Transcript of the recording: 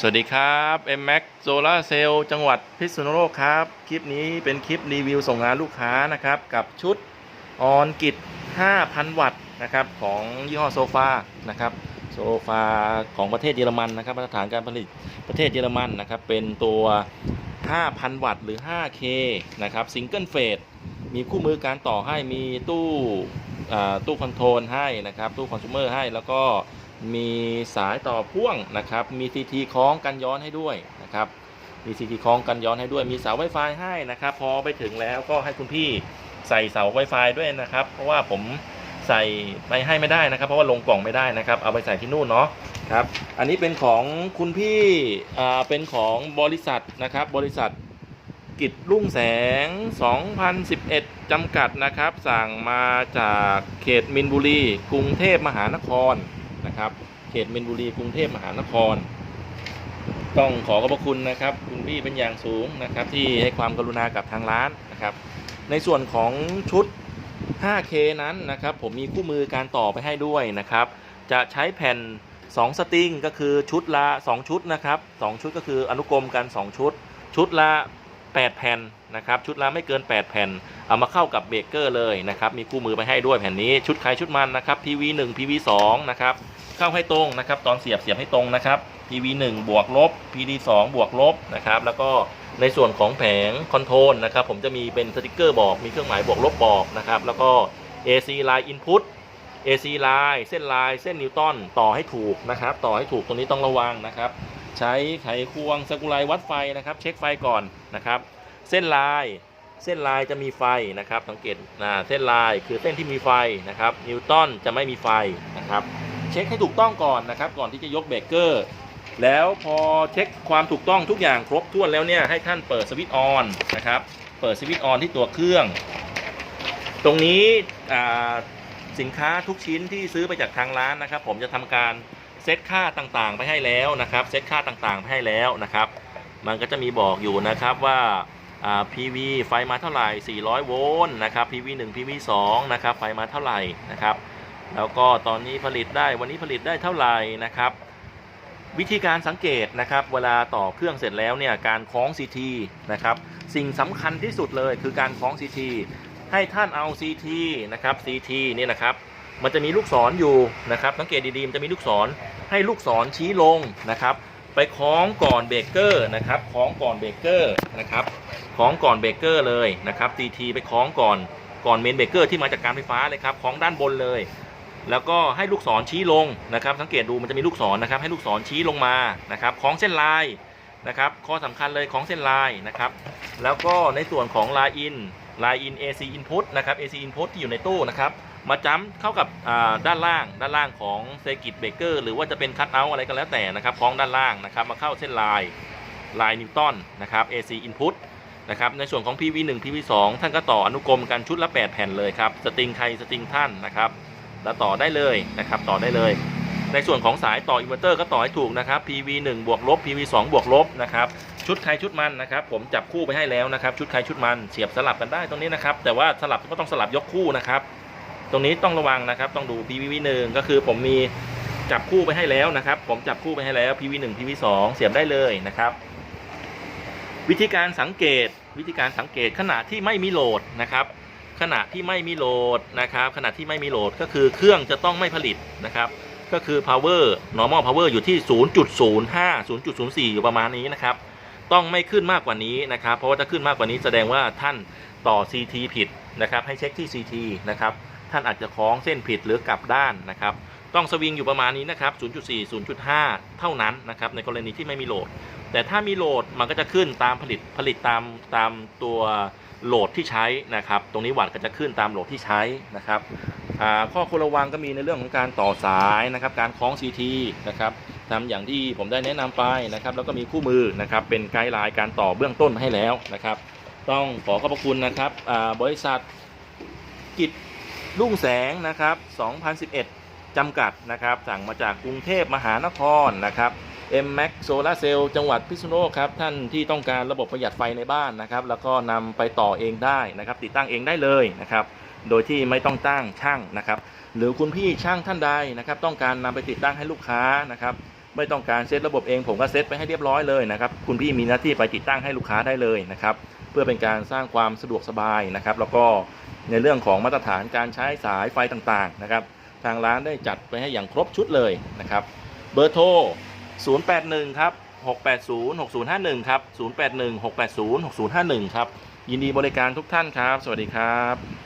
สวัสดีครับ M Max Solar Cell จังหวัดพิษณุโลกครับ คลิปนี้เป็นคลิปรีวิวส่งงานลูกค้านะครับ กับชุดออนกิจ 5,000 วัตต์นะครับของยี่ห้อโซฟานะครับโซฟาของประเทศเยอรมันนะครับมาตรฐานการผลิตประเทศเยอรมันนะครับ เป็นตัว 5,000 วัตต์หรือ 5K นะครับซิงเกิลเฟสมีคู่มือการต่อให้มีตู้อ่าตู้คอนโทรลให้นะครับ ตู้คอน sumer ให้แล้วก็ มีสายต่อพ่วงนะครับ มีซีทีคล้องกันย้อนให้ด้วยนะครับ มีซีทีคล้องกันย้อนให้ด้วย มีเสา Wi-Fi ให้นะครับ พอไปถึงแล้วก็ให้คุณพี่ใส่เสา Wi-Fi ด้วยนะครับ เพราะว่าผมใส่ไปให้ไม่ได้นะครับ เพราะว่าลงกล่องไม่ได้นะครับ เอาไปใส่ที่นู่นเนาะครับ อันนี้เป็นของคุณพี่อ่าเป็นของบริษัทนะครับ บริษัทกิจรุ่งแสง 2011 จำกัดนะครับ สั่งมาจากเขตมินบุรี กรุงเทพมหานคร นะครับ เขตเมนบุรีกรุงเทพมหานคร ต้องขอขอบพระคุณนะครับ คุณพี่เป็นอย่างสูงนะครับ ที่ให้ความกรุณากับทางร้านนะครับ ในส่วนของชุด 5K นั้นนะครับ ผมมีคู่มือการต่อไปให้ด้วยนะครับ จะใช้แผ่น 2 สตริงก็คือชุดละ 2 ชุดนะครับ 2 ชุดก็คืออนุกรมกัน 2 ชุด ชุดละ8 แผ่นนะครับ ชุดละไม่เกิน 8 แผ่น เอามาเข้ากับเบรกเกอร์เลยนะครับ มีคู่มือไปให้ด้วยแผ่นนี้ชุดใครชุดมันนะครับ PV 1 PV 2นะครับ เข้าให้ตรงนะครับ ตอนเสียบเสียบให้ตรงนะครับ PV 1บวกลบ PD 2บวกลบนะครับ แล้วก็ในส่วนของแผงคอนโทรลนะครับ ผมจะมีเป็นสติกเกอร์บอกมีเครื่องหมายบวกลบบอกนะครับ แล้วก็ AC line input AC line เส้นลายเส้นนิวตันต่อให้ถูกนะครับ ต่อให้ถูกตรงนี้ต้องระวังนะครับ ใช้ไขควงสกุไลวัดไฟนะครับ เช็คไฟก่อนนะครับ เส้นลายเส้นลายจะมีไฟนะครับ สังเกตนะเส้นลายคือเส้นที่มีไฟนะครับ นิวตันจะไม่มีไฟนะครับ เช็คให้ถูกต้องก่อนนะครับ ก่อนที่จะยกเบรกเกอร์ แล้วพอเช็คความถูกต้องทุกอย่างครบถ้วนแล้วเนี่ยให้ท่านเปิดสวิตช์ออนนะครับ เปิดสวิตช์ออนที่ตัวเครื่อง ตรงนี้สินค้าทุกชิ้นที่ซื้อไปจากทางร้านนะครับ ผมจะทำการเซตค่าต่างๆ ไปให้แล้วนะครับ เซตค่าต่างๆ ไปให้แล้วนะครับ มันก็จะมีบอกอยู่นะครับว่าอ่า PV ไฟมาเท่าไหร่ 400 โวลต์นะครับ PV 1 PV 2นะครับ ไฟมาเท่าไหร่นะครับ แล้วก็ตอนนี้ผลิตได้วันนี้ผลิตได้เท่าไหร่นะครับ วิธีการสังเกตนะครับ เวลาต่อเครื่องเสร็จแล้วเนี่ยการคล้อง CT นะครับสิ่งสำคัญที่สุดเลยคือการคล้อง CT ให้ท่านเอา CT นะครับ CT นี่นะครับมันจะมีลูกศรอยู่นะครับสังเกตดีๆมันจะมีลูกศรให้ลูกศรชี้ลงนะครับ ไปคล้องก่อนเบรกเกอร์นะครับคล้องก่อนเบรกเกอร์นะครับคล้องก่อนเบรกเกอร์เลยนะครับ CT ไปคล้องก่อนก่อนเมนเบรกเกอร์ที่มาจากการไฟฟ้าเลยครับคล้องด้านบนเลย แล้วก็ให้ลูกศรชี้ลงนะครับ สังเกตดูมันจะมีลูกศรนะครับ ให้ลูกศรชี้ลงมานะครับคล้องเส้นลายนะครับ ข้อสำคัญเลยคล้องเส้นลายนะครับ แล้วก็ในส่วนของลายอินลายอิน AC input นะครับ AC input ที่อยู่ในตู้นะครับ มาจ้ำเข้ากับด้านล่าง ด้านล่างของเซกิตเบเกอร์หรือว่าจะเป็นคัตเอาอะไรก็แล้วแต่นะครับคล้องด้านล่างนะครับ มาเข้าเส้นลายลายนิวตันนะครับ AC input นะครับในส่วนของ PV 1 PV 2 ท่านก็ต่ออนุกรมกันชุดละ 8 แผ่นเลยครับ สตริงใครสตริงท่านนะครับ แล้วต่อได้เลยนะครับต่อได้เลย ในส่วนของสายต่ออินเวอร์เตอร์ก็ต่อให้ถูกนะครับ PV 1บวกลบ PV 2บวกลบนะครับชุดใครชุดมันนะครับ ผมจับคู่ไปให้แล้วนะครับ ชุดใครชุดมันเสียบสลับกันได้ตรงนี้นะครับ แต่ว่าสลับก็ต้องสลับยกคู่นะครับ ตรงนี้ต้องระวังนะครับ ต้องดู PV 1ก็คือผมมีจับคู่ไปให้แล้วนะครับ ผมจับคู่ไปให้แล้ว PV 1 PV 2เสียบได้เลยนะครับ วิธีการสังเกตวิธีการสังเกตขณะที่ไม่มีโหลดนะครับ ขณะที่ไม่มีโหลดนะครับขณะที่ไม่มีโหลดก็คือเครื่องจะต้องไม่ผลิตนะครับก็คือ power normal power อยู่ที่ 0.05 0.04 อยู่ประมาณนี้นะครับต้องไม่ขึ้นมากกว่านี้นะครับ เพราะว่าถ้าขึ้นมากกว่านี้แสดงว่าท่านต่อ CT ผิดนะครับ ให้เช็คที่ CT นะครับท่านอาจจะคล้องเส้นผิดหรือกลับด้านนะครับ ต้องสวิงอยู่ประมาณนี้นะครับ 0.4 0.5 เท่านั้นนะครับในกรณีที่ไม่มีโหลด แต่ถ้ามีโหลดมันก็จะขึ้นตามผลิตผลิตตามตามตัว โหลดที่ใช้นะครับ ตรงนี้วัดก็จะขึ้นตามโหลดที่ใช้นะครับข้อควรระวังก็มีในเรื่องของการต่อสายนะครับ การคล้อง CT นะครับทำอย่างที่ผมได้แนะนำไปนะครับ แล้วก็มีคู่มือนะครับ เป็นไกด์ไลน์การต่อเบื้องต้นให้แล้วนะครับ ต้องขอขอบพระคุณนะครับบริษัทกิจรุ่งแสงนะครับ 2011 จำกัดนะครับ สั่งมาจากกรุงเทพมหานครนะครับ M Max Solar Cell จังหวัดพิษณุโลกครับ ท่านที่ต้องการระบบประหยัดไฟในบ้านนะครับ แล้วก็นำไปต่อเองได้นะครับ ติดตั้งเองได้เลยนะครับ โดยที่ไม่ต้องตั้งช่างนะครับ หรือคุณพี่ช่างท่านใดนะครับ ต้องการนำไปติดตั้งให้ลูกค้านะครับ ไม่ต้องการเซตระบบเองผมก็เซตไปให้เรียบร้อยเลยนะครับ คุณพี่มีหน้าที่ไปติดตั้งให้ลูกค้าได้เลยนะครับ เพื่อเป็นการสร้างความสะดวกสบายนะครับ แล้วก็ในเรื่องของมาตรฐานการใช้สายไฟต่างๆนะครับ ทางร้านได้จัดไปให้อย่างครบชุดเลยนะครับ เบอร์โทร 081 ครับ 680 6051 ครับ 081 680 6051 ครับ ยินดีบริการทุกท่านครับ สวัสดีครับ